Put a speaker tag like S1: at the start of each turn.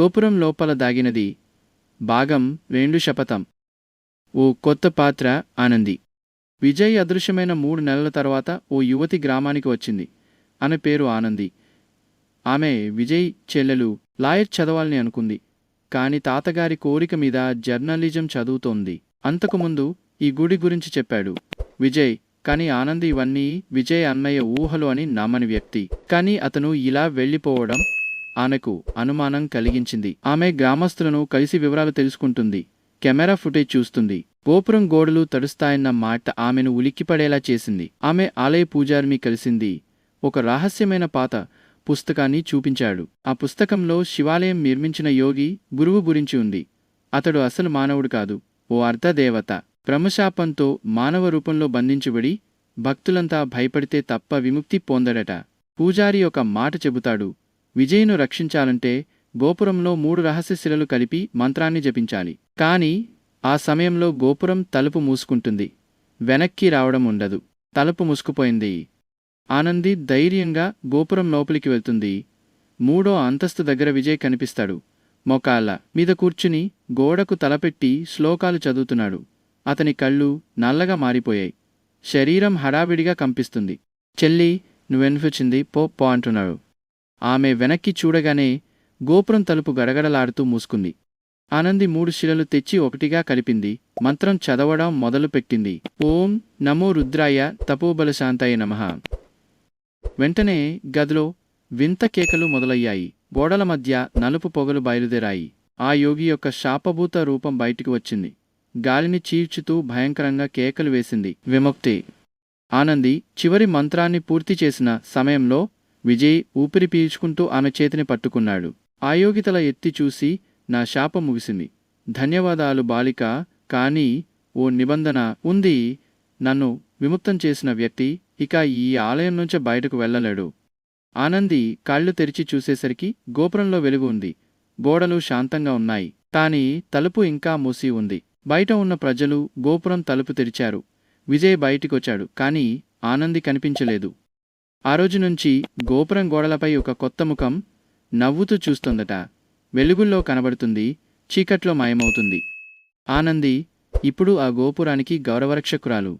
S1: గోపురం లోపల దాగినది భాగం వేండు శపథం. ఓ కొత్త పాత్ర ఆనంది. విజయ్ అదృశ్యమైన మూడు నెలల తర్వాత ఓ యువతి గ్రామానికి వచ్చింది. ఆమె పేరు ఆనంది. ఆమె విజయ్ చెల్లెలు లాయర్ చదవాలని అనుకుంది. కాని తాతగారి కోరిక మీద జర్నలిజం చదువుతోంది. అంతకుముందు ఈ గుడి గురించి చెప్పాడు. విజయ్ కాని ఆనంద్ ఇవన్నీ విజయ్ అన్నయ్య ఊహలు అని నమ్మని వ్యక్తి. కాని అతను ఇలా వెళ్ళిపోవడం ఆమెకు అనుమానం కలిగించింది. ఆమె గ్రామస్తులను కలిసి వివరాలు తెలుసుకుంటుంది. కెమెరా ఫుటేజ్ చూస్తుంది. గోపురం గోడలు తడుస్తాయన్న మాట ఆమెను ఉలిక్కిపడేలా చేసింది. ఆమె ఆలయ పూజారిని కలిసింది. ఒక రహస్యమైన పాత పుస్తకాన్ని చూపించాడు. ఆ పుస్తకంలో శివాలయం నిర్మించిన యోగి గురువు గురించి ఉంది. అతడు అసలు మానవుడు కాదు. ఓ అర్ధదేవత. బ్రహ్మశాపంతో మానవ రూపంలో బంధించబడి భక్తులంతా భయపడితే తప్ప విముక్తి పొందడట. పూజారి ఒక మాట చెబుతాడు. విజయ్ను రక్షించాలంటే గోపురంలో మూడు రహస్య శిలలు కలిపి మంత్రాన్ని జపించాలి. కాని ఆ సమయంలో గోపురం తలుపు మూసుకుంటుంది. వెనక్కి రావడం ఉండదు. తలుపు మూసుకుపోయింది. ఆనంది ధైర్యంగా గోపురం లోపలికి వెళ్తుంది. మూడో అంతస్తు దగ్గర విజయ్ కనిపిస్తాడు. మొకాళ్ళ మీద కూర్చుని గోడకు తలపెట్టి శ్లోకాలు చదువుతున్నాడు. అతని కళ్ళు నల్లగా మారిపోయాయి. శరీరం హడావిడిగా కంపిస్తుంది. చెల్లి నువ్వెనిపించింది పో పో అంటున్నాడు. ఆమె వెనక్కి చూడగానే గోపురం తలుపు గడగడలాడుతూ మూసుకుంది. ఆనంది మూడు శిలలు తెచ్చి ఒకటిగా కలిపింది. మంత్రం చదవడం మొదలుపెట్టింది. ఓం నమో రుద్రాయ తపోబల శాంతాయ వెంటనే గదిలో వింత కేకలు మొదలయ్యాయి. గోడల మధ్య నలుపు పొగలు బయలుదేరాయి. ఆ యోగి యొక్క శాపభూత రూపం బయటికి వచ్చింది. గాలిని చీల్చుతూ భయంకరంగా కేకలు వేసింది. విముక్తి. ఆనంది చివరి మంత్రాన్ని పూర్తి చేసిన సమయంలో విజయ్ ఊపిరి పీల్చుకుంటూ ఆమె చేతిని పట్టుకున్నాడు. ఆయోగితల ఎత్తి చూసి నా శాపం ముగిసింది. ధన్యవాదాలు బాలిక కానీ ఓ నిబంధన ఉంది. నన్ను విముక్తం చేసిన వ్యక్తి ఇక ఈ ఆలయం నుంచి బయటకు వెళ్ళలేడు. ఆనంది కాళ్ళు తెరిచి చూసేసరికి గోపురంలో వెలుగు ఉంది. గోడలు శాంతంగా ఉన్నాయి. కాని తలుపు ఇంకా మూసి ఉంది. బయట ఉన్న ప్రజలు గోపురం తలుపు తెరిచారు. విజయ్ బయటికొచ్చాడు కాని ఆనంది కనిపించలేదు. ఆ రోజు నుంచి గోపురం గోడలపై ఒక కొత్త ముఖం నవ్వుతూ చూస్తోందట. వెలుగుల్లో కనబడుతుంది చీకట్లో మాయమవుతుంది. ఆనంది ఇప్పుడు ఆ గోపురానికి గౌరవరక్షకురాలు.